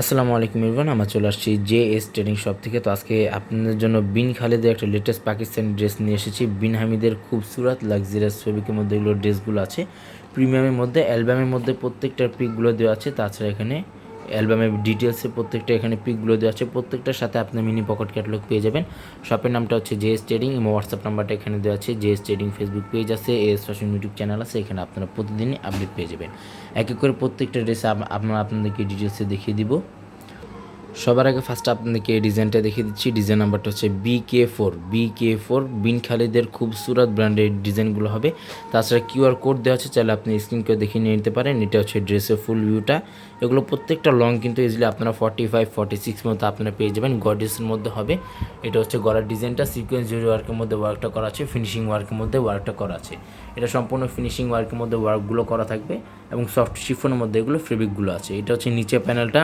আসসালামু আলাইকুম ইরফান আমরা চলে আসছি জে এস ট্রেডিং শপ থেকে। তো আজকে আপনাদের জন্য বিন খালেদের একটা লেটেস্ট পাকিস্তানি ড্রেস নিয়ে এসেছি। বিন হামিদের খুবসুরত লাক্সারিয়াস ছবিকে মধ্যে এগুলো ড্রেসগুলো আছে। প্রিমিয়ামের মধ্যে অ্যালবামের মধ্যে প্রত্যেকটার পিকগুলো দেওয়া আছে। তাছাড়া এখানে অ্যালবামের ডিটেলসে প্রত্যেকটা এখানে পিকগুলো দেওয়া আছে। প্রত্যেকটার সাথে আপনি মিনি পকেট ক্যাটালগ পেয়ে যাবেন। শপের নামটা হচ্ছে জে এস ট্রেডিং এবং হোয়াটসঅ্যাপ নাম্বারটা এখানে দেওয়া আছে। J S trading Facebook page আছে এস ফ্যাশন ইউটিউব চ্যানেল আছে, এখানে আপনারা প্রতিদিনই আপডেট পেয়ে যাবেন। এক এক করে প্রত্যেকটা ড্রেস আপনারা আপনাদেরকে ডিটেলসে দেখিয়ে দিব। সবার আগে ফার্স্ট আপনাদেরকে এই ডিজাইনটা দেখিয়ে দিচ্ছি। ডিজাইন নাম্বারটা হচ্ছে B K four B K four বিন খালিদের খুবসুরত ব্র্যান্ডের ডিজাইনগুলো হবে। তাছাড়া কিউআর কোড দেওয়া আছে, চাইলে আপনি স্ক্রিন করে দেখে নিয়ে নিতে পারেন। এটা হচ্ছে ড্রেসের ফুল ভিউটা এগুলো প্রত্যেকটা লং কিন্তু ইজিলি আপনারা ফর্টি ফাইভ ফর্টি সিক্স মতো আপনারা পেয়ে যাবেন। গডেসের মধ্যে হবে। এটা হচ্ছে গলার ডিজাইনটা সিকোয়েন্স জুড়ি ওয়ার্কের মধ্যে ওয়ার্কটা করা আছে। ফিনিশিং ওয়ার্কের মধ্যে ওয়ার্কটা করা আছে। এটা সম্পূর্ণ ফিনিশিং ওয়ার্কের মধ্যে ওয়ার্কগুলো করা থাকবে এবং সফট শিফনের মধ্যে এগুলো ফেব্রিকগুলো আছে। এটা হচ্ছে নিচে প্যানেলটা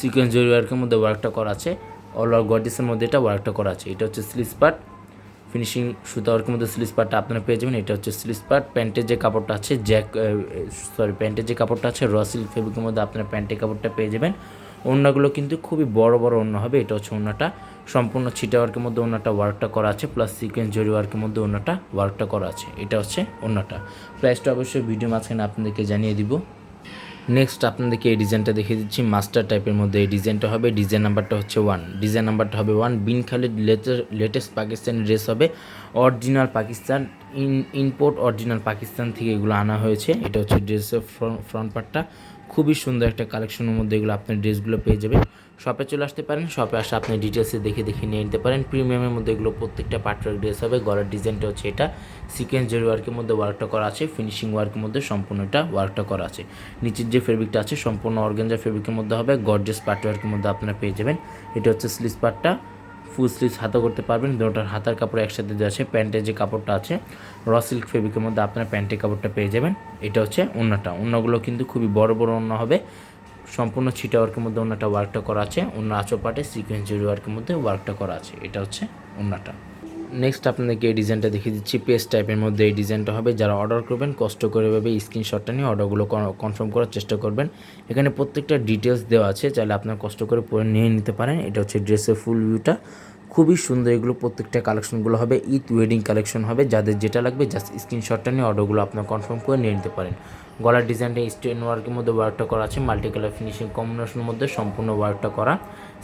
সিকোয়েন্স জরি ওয়ার্কের মধ্যে ওয়ার্কটা করা আছে। অল ওভার গডিসের মধ্যে এটা ওয়ার্কটা করা আছে। এটা হচ্ছে স্লিস পার্ট ফিনিশিং সুতা ওয়ার্কের মধ্যে স্লিস পার্টটা আপনারা পেয়ে যাবেন। এটা হচ্ছে স্লিস পার্ট প্যান্টের যে কাপড়টা আছে জ্যাক সরি প্যান্টের যে কাপড়টা আছে র সিল্ক ফেব্রিকের মধ্যে আপনারা প্যান্টের কাপড়টা পেয়ে যাবেন। ওড়নাগুলো কিন্তু খুবই বড় বড় ওড়না হবে, এটা হচ্ছে ওড়নাটা। সম্পূর্ণ ছিটা ওয়ার্কের মধ্যে ওড়নাটা ওয়ার্কটা করা আছে প্লাস সিকোয়েন্স জরি ওয়ার্কের মধ্যে ওড়নাটা ওয়ার্কটা করা আছে, এটা হচ্ছে ওড়নাটা। প্রাইসটা অবশ্যই ভিডিও মাঝখানে আপনাদেরকে জানিয়ে দিব। নেক্সট আপনাদেরকে এই ডিজাইনটা দেখিয়ে দিচ্ছি মাস্টার টাইপের মধ্যে এই ডিজাইনটা হবে ডিজাইন নাম্বারটা হচ্ছে ওয়ান ডিজাইন নাম্বারটা হবে one Bin Khalid latest Pakistani dress হবে original Pakistan in import original Pakistan থেকে এগুলো আনা হয়েছে। এটা হচ্ছে ড্রেসের ফ্রন্ট পার্টটা খুবই সুন্দর একটা কালেকশনের মধ্যে এগুলো আপনার ড্রেসগুলো পেয়ে যাবেন। শপে চলে আসতে পারেন শপে আসে আপনি ডিটেলসে দেখে দেখে নিয়ে নিতে পারেন। প্রিমিয়ামের মধ্যে এগুলো প্রত্যেকটা পার্টের ড্রেস হবে। গলার ডিজাইনটা হচ্ছে এটা। সিকোয়েন্স জরি ওয়ার্কের মধ্যে ওয়ার্কটা করা আছে। ফিনিশিং ওয়ার্কের মধ্যে সম্পূর্ণটা ওয়ার্কটা করা আছে। নিচের যে ফেব্রিকটা আছে, সম্পূর্ণ অর্গেঞ্জা ফেব্রিকের মধ্যে হবে। গর্জেস পার্ট ওয়ার্কের মধ্যে আপনারা পেয়ে যাবেন। এটা হচ্ছে স্লিস পার্টটা ফুল স্লিভস হাতা করতে পারবেন। দুটার হাতার কাপড় একসাথে দেওয়া আছে। প্যান্টের যে কাপড়টা আছে, র সিল্ক ফেব্রিকের মধ্যে আপনারা প্যান্টের কাপড়টা পেয়ে যাবেন। এটা হচ্ছে ওন্নাটা। ওন্নাগুলো কিন্তু খুবই বড় বড় ওন্না হবে। সম্পূর্ণ ছিটা ওয়ার্কের মধ্যে ওনাটা ওয়ার্কটা করা আছে। অন্য আচো পাটে সিকোয়েন্স জুড়ি ওয়ার্কের মধ্যে ওয়ার্কটা করা আছে। এটা হচ্ছে ওনাটা নেক্সট আপনাদেরকে এই ডিজাইনটা দেখিয়ে দিচ্ছি। পেস্ট টাইপের মধ্যে এই ডিজাইনটা হবে। যারা অর্ডার করবেন কষ্ট করে ভাবে স্ক্রিনশটটা নিয়ে অর্ডারগুলো কনফার্ম করার চেষ্টা করবেন। এখানে প্রত্যেকটা ডিটেলস দেওয়া আছে। চাইলে আপনার কষ্ট করে পরে নিয়ে নিতে পারেন। এটা হচ্ছে ড্রেসের ফুল ভিউটা খুবই সুন্দর এগুলো প্রত্যেকটা কালেকশনগুলো হবে, ঈদ ওয়েডিং কালেকশন হবে, যাদের যেটা লাগবে জাস্ট স্ক্রিনশটটা নিয়ে অর্ডারগুলো আপনার কনফার্ম করে নিয়ে নিতে পারেন। গলার ডিজাইনটা স্টেন ওয়ার্কের মধ্যে ওয়ার্কটা করা আছে মাল্টি কালার ফিনিশিং কম্বিনেশনের মধ্যে সম্পূর্ণ ওয়ার্কটা করা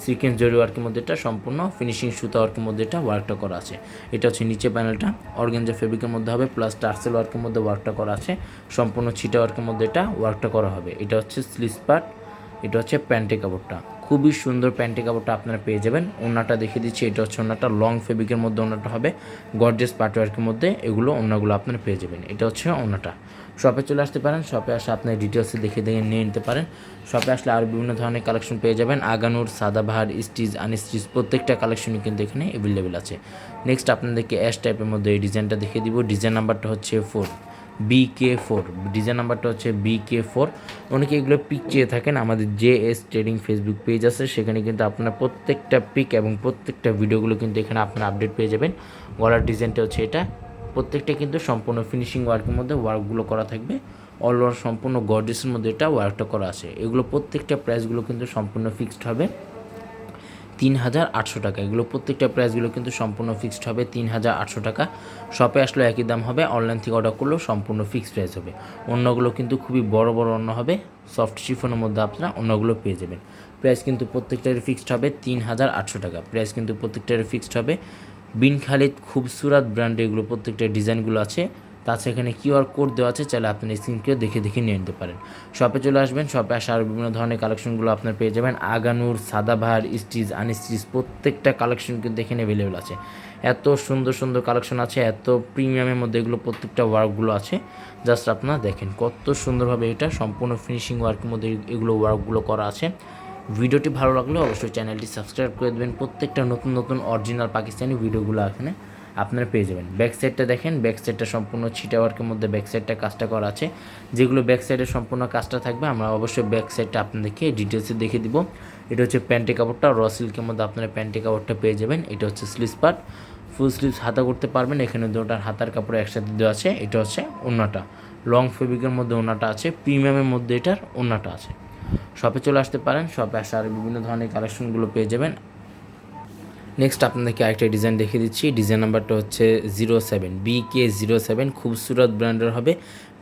সিকোয়েন্স জরি ওয়ার্কের মধ্যে এটা সম্পূর্ণ ফিনিশিং সুতা ওয়ার্কের মধ্যে এটা ওয়ার্কটা করা আছে। এটা হচ্ছে নিচে প্যানেলটা অর্গেঞ্জা ফেব্রিকের মধ্যে হবে প্লাস টার্সেল ওয়ার্কের মধ্যে ওয়ার্কটা করা আছে, সম্পূর্ণ ছিটা ওয়ার্কের মধ্যে এটা ওয়ার্কটা করা হবে। এটা হচ্ছে স্লিস পার্ট এটা হচ্ছে প্যান্টে কাপড়টা খুবই সুন্দর প্যান্টি কাপড়টা আপনারা পেয়ে যাবেন। ওনাটা দেখিয়ে দিচ্ছি, এটা হচ্ছে ওনাটা লং ফেব্রিকের মধ্যে ওনাটা হবে। গর্জেস পাটওয়ার্কের মধ্যে এগুলো ওনাগুলো আপনারা পেয়ে যাবেন। এটা হচ্ছে ওনাটা শপে চলে আসতে পারেন শপে আসে আপনার ডিটেলসে দেখে দেখে নিয়ে নিতে পারেন। শপে আসলে আরও বিভিন্ন ধরনের কালেকশন পেয়ে যাবেন। আগানুর, সাদাবাহার স্টিচ আনস্টিচ প্রত্যেকটা কালেকশনই কিন্তু এখানে অ্যাভেলেবেল আছে। নেক্সট আপনাদেরকে অ্যাশ টাইপের মধ্যে এই ডিজাইনটা দেখিয়ে দিব। ডিজাইন নাম্বারটা হচ্ছে four B K four design নাম্বারটা হচ্ছে বি কে ফোর অনেকে এগুলো পিক চেয়ে থাকেন, আমাদের J S trading Facebook page আছে, সেখানে কিন্তু আপনার প্রত্যেকটা পিক এবং প্রত্যেকটা ভিডিওগুলো কিন্তু এখানে আপনার আপডেট পেয়ে যাবেন। গলার ডিজাইনটা হচ্ছে এটা। প্রত্যেকটা কিন্তু সম্পূর্ণ ফিনিশিং ওয়ার্কের মধ্যে ওয়ার্কগুলো করা থাকবে। অল ওভার সম্পূর্ণ গর্ডেসের মধ্যে এটা ওয়ার্কটা করা আছে। এগুলো প্রত্যেকটা প্রাইসগুলো কিন্তু সম্পূর্ণ ফিক্সড হবে। তিন হাজার আটশো টাকা। এগুলো প্রত্যেকটা প্রাইসগুলো কিন্তু সম্পূর্ণ ফিক্সড হবে তিন হাজার আটশো টাকা। শপে আসলে একই দাম হবে অনলাইন থেকে অর্ডার করলেও সম্পূর্ণ ফিক্সড প্রাইস হবে। অন্যগুলো কিন্তু খুবই বড় বড় অন্য হবে সফট শিফনের মধ্যে আপনারা অন্যগুলো পেয়ে যাবেন। প্রাইস কিন্তু প্রত্যেকটার ফিক্সড হবে তিন হাজার আটশো টাকা। প্রাইস কিন্তু প্রত্যেকটার ফিক্সড হবে। বিন খালিদ খুবসুরাত ব্র্যান্ডে এগুলো, প্রত্যেকটা ডিজাইনগুলো আছে। তাছাড়া এখানে কিউআর কোড দেওয়া আছে, চাইলে আপনি স্ক্রিনকে দেখে দেখে নিয়ে নিতে পারেন। শপে চলে আসবেন শপে আসা আর বিভিন্ন ধরনের কালেকশনগুলো আপনার পেয়ে যাবেন। আগানুর সাদাভার স্টিচ আনস্টিচ প্রত্যেকটা কালেকশন কিন্তু এখানে অ্যাভেলেবেল আছে। এত সুন্দর সুন্দর কালেকশন আছে, এত প্রিমিয়ামের মধ্যে এগুলো প্রত্যেকটা ওয়ার্কগুলো আছে। জাস্ট আপনারা দেখেন কত সুন্দরভাবে এটা সম্পূর্ণ ফিনিশিং ওয়ার্কের মধ্যে এগুলো ওয়ার্কগুলো করা আছে। ভিডিওটি ভালো লাগলে অবশ্যই চ্যানেলটি সাবস্ক্রাইব করে দেবেন। প্রত্যেকটা নতুন নতুন অরিজিনাল পাকিস্তানি ভিডিওগুলো এখানে আপনারা পেয়ে যাবেন। ব্যাক সাইডটা দেখেন ব্যাক সাইডটা সম্পূর্ণ ছিটা ওয়ার্কের মধ্যে ব্যাক সাইডটা কাজটা করা আছে। যেগুলো ব্যাক সাইডে সম্পূর্ণ কাজটা থাকবে, আমরা অবশ্যই ব্যাক সাইডটা আপনাদেরকে ডিটেলসে দেখে দিব। এটা হচ্ছে প্যান্টি কাপড়টা র সিল্কের মধ্যে আপনারা প্যান্টি কাপড়টা পেয়ে যাবেন। এটা হচ্ছে স্লিভস পার্ট ফুল স্লিভস হাতা করতে পারবেন, এখানে দুটার হাতার কাপড় একসাথে দেওয়া আছে, এটা হচ্ছে ওনাটা লং ফেব্রিকের মধ্যে ওনাটা আছে প্রিমিয়ামের মধ্যে এটার ওনাটা আছে। শপে চলে আসতে পারেন শপে আসে আর বিভিন্ন ধরনের কালেকশনগুলো পেয়ে যাবেন। নেক্সট আপনাদেরকে আরেকটা ডিজাইন দেখিয়ে দিচ্ছি। ডিজাইন নাম্বারটা হচ্ছে zero seven B K zero seven খুবসুরত ব্র্যান্ডের হবে।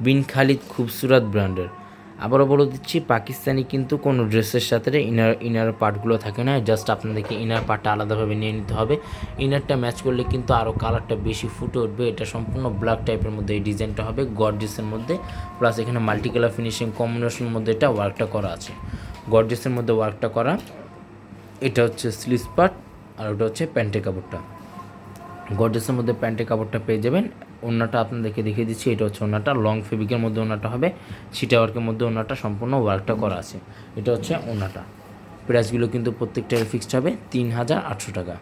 বিন খালিদ খুবসুরত ব্র্যান্ডের। আবারও বলে দিচ্ছি, পাকিস্তানি কিন্তু কোনো ড্রেসের সাথে ইনার ইনার পার্টগুলো থাকে না। জাস্ট আপনাদেরকে ইনার পার্টটা আলাদাভাবে নিয়ে নিতে হবে। ইনারটা ম্যাচ করলে কিন্তু আরও কালারটা বেশি ফুটে উঠবে। এটা সম্পূর্ণ ব্ল্যাক টাইপের মধ্যে এই ডিজাইনটা হবে গর্জেসের মধ্যে। প্লাস এখানে মাল্টি কালার ফিনিশিং কম্বিনেশনের মধ্যে এটা ওয়ার্কটা করা আছে। গর্জেসের মধ্যে ওয়ার্কটা করা। এটা হচ্ছে স্লিস পার্ট আর ওটা হচ্ছে প্যান্টের কাপড়টা। গর্জেসের মধ্যে প্যান্টের কাপড়টা পেয়ে যাবেন। ওনাটা আপনাদেরকে দেখিয়ে দিচ্ছি, এটা হচ্ছে ওনাটা। লং ফেব্রিকের মধ্যে ওনাটা হবে। সিটা ওয়ার্কের মধ্যে ওনাটা সম্পূর্ণ ওয়ার্কটা করা আছে। এটা হচ্ছে ওনাটা। প্রাইসগুলো কিন্তু প্রত্যেকটার ফিক্সড হবে, তিন হাজার আটশো টাকা।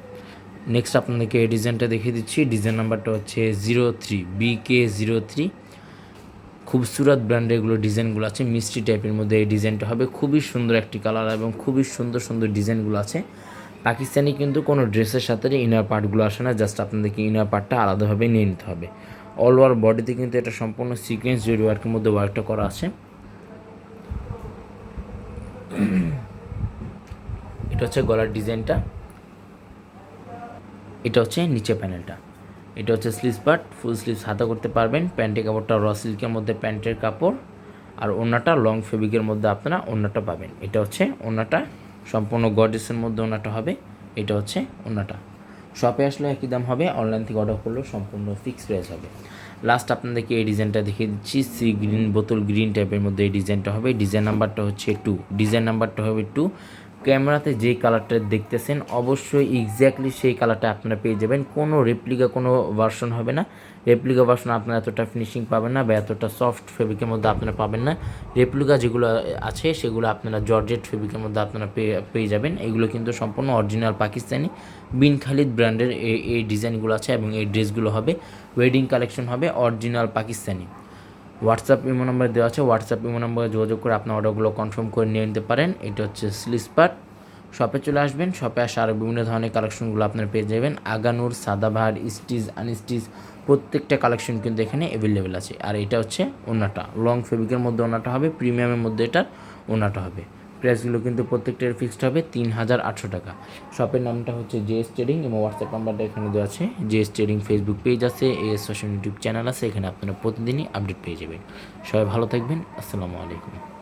নেক্সট আপনাদেরকে এই ডিজাইনটা দেখিয়ে দিচ্ছি। ডিজাইন নাম্বারটা হচ্ছে zero three B K zero three খুবসুরত ব্র্যান্ডের এগুলো ডিজাইনগুলো আছে। মিষ্টি টাইপের মধ্যে এই ডিজাইনটা হবে। খুবই সুন্দর একটি কালার এবং খুবই সুন্দর সুন্দর ডিজাইনগুলো আছে। পাকিস্তানি কিন্তু কোনো ড্রেসের সাথে ইনার পার্টগুলো আসে না জাস্ট আপনাদেরকে ইনার পার্টটা আলাদাভাবে নিয়ে নিতে হবে। অল ওভার বডিতে কিন্তু এটা সম্পূর্ণ সিকোয়েন্স জরি ওয়ার্কের মধ্যে ওয়ার্কটা করা আছে। এটা হচ্ছে গলার ডিজাইনটা। এটা হচ্ছে নিচে প্যানেলটা এটা হচ্ছে স্লিভস পার্ট ফুল স্লিভস হাতা করতে পারবেন। প্যান্টের কাপড়টা র সিল্কের মধ্যে, প্যান্টের কাপড়। আর ওনাটা লং ফেব্রিকের মধ্যে আপনারা ওনাটা পাবেন। এটা হচ্ছে ওনাটা সম্পূর্ণ গডেসের মধ্যে ওনাটা হবে, এটা হচ্ছে ওনাটা। শপে আসলে একই দাম হবে অনলাইন থেকে অর্ডার করলেও সম্পূর্ণ ফিক্সড প্রাইস হবে। লাস্ট আপনাদেরকে এই ডিজাইনটা দেখিয়ে দিচ্ছি, সি গ্রিন বোতল গ্রিন টাইপের মধ্যে এই ডিজাইনটা হবে। ডিজাইন নাম্বারটা হচ্ছে টু ডিজাইন নাম্বারটা হবে টু ক্যামেরাতে যে কালারটা দেখতেছেন, অবশ্যই এক্স্যাক্টলি সেই কালারটা আপনারা পেয়ে যাবেন। কোনো রেপ্লিকা কোনো ভার্সন হবে না। রেপ্লিকা ভার্সন আপনারা এতটা ফিনিশিং পাবেন না বা এতটা সফট ফেব্রিকের মধ্যে আপনারা পাবেন না। রেপ্লিকা যেগুলো আছে, সেগুলো আপনারা জর্জেট ফেব্রিকের মধ্যে আপনারা পেয়ে পেয়ে যাবেন। এগুলো কিন্তু সম্পূর্ণ অরিজিনাল পাকিস্তানি বিন খালিদ ব্র্যান্ডের এই এই ডিজাইনগুলো আছে এবং এই ড্রেসগুলো হবে। ওয়েডিং কালেকশন হবে original Pakistani WhatsApp imo number দেওয়া আছে। হোয়াটসঅ্যাপ ইমো নাম্বারে যোগাযোগ করে আপনার অর্ডারগুলো কনফার্ম করে নিয়ে নিতে পারেন। এটা হচ্ছে স্লিসপাট শপে চলে আসবেন শপে আসে আরও বিভিন্ন ধরনের কালেকশনগুলো আপনার পেয়ে যাবেন। আগানুর, সাদাভার, স্টিচ আনস্টিচ প্রত্যেকটা কালেকশন কিন্তু এখানে অ্যাভেলেবেল আছে। আর এটা হচ্ছে ওনাটা। লং ফেব্রিকের মধ্যে ওনাটা হবে প্রিমিয়ামের মধ্যে এটার ওনাটা হবে। প্রাইসগুলো কিন্তু প্রত্যেকটার ফিক্সড হবে তিন হাজার আটশো টাকা। শপের নামটা হচ্ছে জে এস ট্রেডিং এবং হোয়াটসঅ্যাপ নাম্বারটা এখানে দেওয়া আছে। J S trading Facebook page আছে এস ফ্যাশন ইউটিউব চ্যানেল আছে, এখানে আপনারা প্রতিদিনই আপডেট পেয়ে যাবেন। সবাই ভালো থাকবেন, আসসালামু আলাইকুম।